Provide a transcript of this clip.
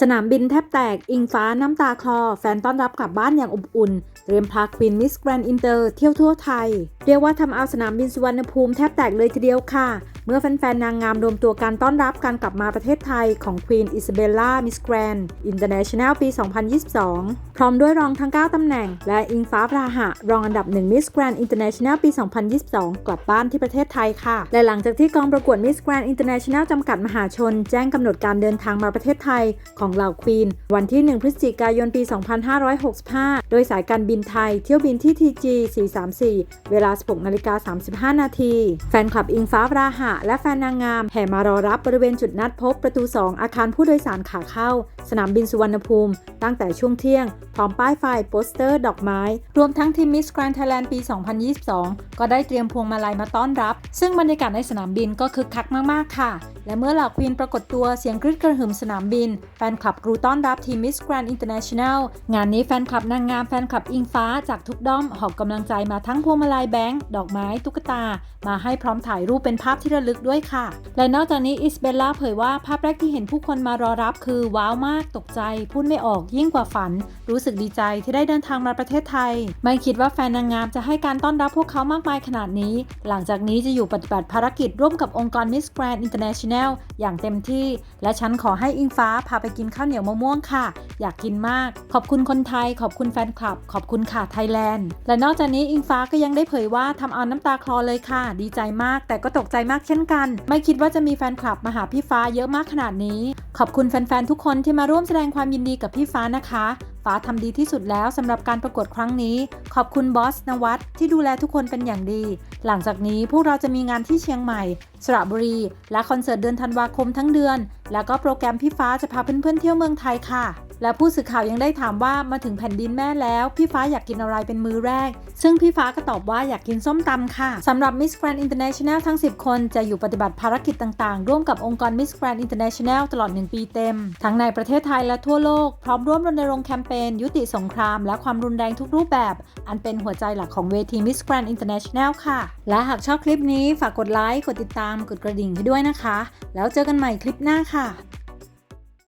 สนามบินแทบแตก อิงฟ้าน้ำตาคลอ แฟนต้อนรับกลับบ้านอย่างอบอุ่น เตรียมพาควีนมิสแกรนด์อินเตอร์เที่ยวทั่วไทย เรียกว่าทำเอาสนามบินสุวรรณภูมิแทบแตกเลยทีเดียวค่ะ เมื่อแฟนๆ นางงามรวมตัวกันต้อนรับการกลับมาประเทศไทยของควีนอิซาเบลล่ามิสแกรนด์อินเตอร์เนชั่นแนลปี 2022 พร้อมด้วยรองทั้ง 9 ตำแหน่ง และอิงฟ้าพราหะ รองอันดับ1มิสแกรนด์อินเตอร์เนชั่นแนลปี 2022 กลับบ้านที่ประเทศไทยค่ะ และหลังจากที่กองประกวดมิสแกรนด์อินเตอร์เนชั่นแนลจำกัดมหาชน แจ้งกำหนดการเดินทางมาประเทศไทยของเหล่าควีนวันที่ 1 พฤศจิกายนปี 2565 โดยสายการบินไทย เที่ยวบินที่ TG 434 เวลา 16นาฬิกา35 นาที แฟนคลับอิงฟ้าราหะและแฟนนางงามแห่มารอรับบริเวณจุดนัดพบประตู 2 อาคารผู้โดยสารขาเข้า สนามบินสุวรรณภูมิ ตั้งแต่ช่วงเที่ยง พร้อมป้ายไฟโปสเตอร์ ดอกไม้ รวมทั้งทีมมิสแกรน d ์ไทยแลนด์ปี 2022 ก็ได้เตรียมพวงมาลัยมาต้อนรับ ซึ่งบรรยากาศในสนามบินก็คึกคักมากๆค่ะ และเมื่อเหล่าควีนปรากฏตัวเสียงกรี๊ดกระหึ่มสนามบิน แฟนคลับกรูต้อนรับทีมมิสแกรน d ์อินเตอร์เนชั่นแนลงานนี้แฟนคลับนางงามแฟนคลับอิงฟ้าจากทุกด้อมหอบกำลังใจมาทั้งพวงมาลัยแบงค์ดอกไม้ตุ๊กตา มาให้พร้อมถ่ายรูปเป็นภาพที่ระลึกด้วยค่ะ และนอกจากนี้อิสเบลล่าเผยว่าภาพแรกที่เห็นผู้คนมารอรับคือว้าวมากตกใจ พูดไม่ออกยิ่งกว่าฝัน รู้สึกดีใจที่ได้เดินทางมาประเทศไทย ไม่คิดว่าแฟนนางงามจะให้การต้อนรับพวกเขามากมายขนาดนี้ หลังจากนี้จะอยู่ปฏิบัติภารกิจร่วมกับองค์กร Miss Grand International อย่างเต็มที่ และฉันขอให้อิงฟ้าพาไปกินข้าวเหนียวมะม่วงค่ะ อยากกินมาก ขอบคุณคนไทย ขอบคุณแฟนคลับ ขอบคุณค่ะไทยแลนด์และนอกจากนี้อิงฟ้าก็ยังได้เผยว่าทำเอาน้ำตาคลอเลยค่ะ ดีใจมาก แต่ก็ตกใจมากเช่นกัน ไม่คิดว่าจะมีแฟนคลับมาหาพี่ฟ้าเยอะมากขนาดนี้ ขอบคุณแฟนๆทุกคนที่มามาร่วมแสดงความยินดีกับพี่ฟ้านะคะ ฟ้าทำดีที่สุดแล้วสำหรับการประกวดครั้งนี้ ขอบคุณบอสนวัตที่ดูแลทุกคนเป็นอย่างดี หลังจากนี้พวกเราจะมีงานที่เชียงใหม่ สระบุรี และคอนเสิร์ตเดือนธันวาคมทั้งเดือน แล้วก็โปรแกรมพี่ฟ้าจะพาเพื่อนๆเที่ยวเมืองไทยค่ะ และผู้สื่อข่าวยังได้ถามว่ามาถึงแผ่นดินแม่แล้ว พี่ฟ้าอยากกินอะไรเป็นมื้อแรก ซึ่งพี่ฟ้าก็ตอบว่าอยากกินส้มตำค่ะสำหรับ Miss Grand International ทั้ง 10 คนจะอยู่ปฏิบัติภารกิจต่างๆ ร่วมกับองค์กร Miss Grand International ตลอด 1 ปีเต็ม ทั้งในประเทศไทยและทั่วโลก พร้อมร่วมรณรงค์แคมเปญยุติสงคราม และความรุนแรงทุกรูปแบบ อันเป็นหัวใจหลักของเวที Miss Grand International ค่ะ และหากชอบคลิปนี้ฝากกดไลค์กดติดตามกดกระดิ่งให้ด้วยนะคะ แล้วเจอกันใหม่คลิปหน้าค่ะ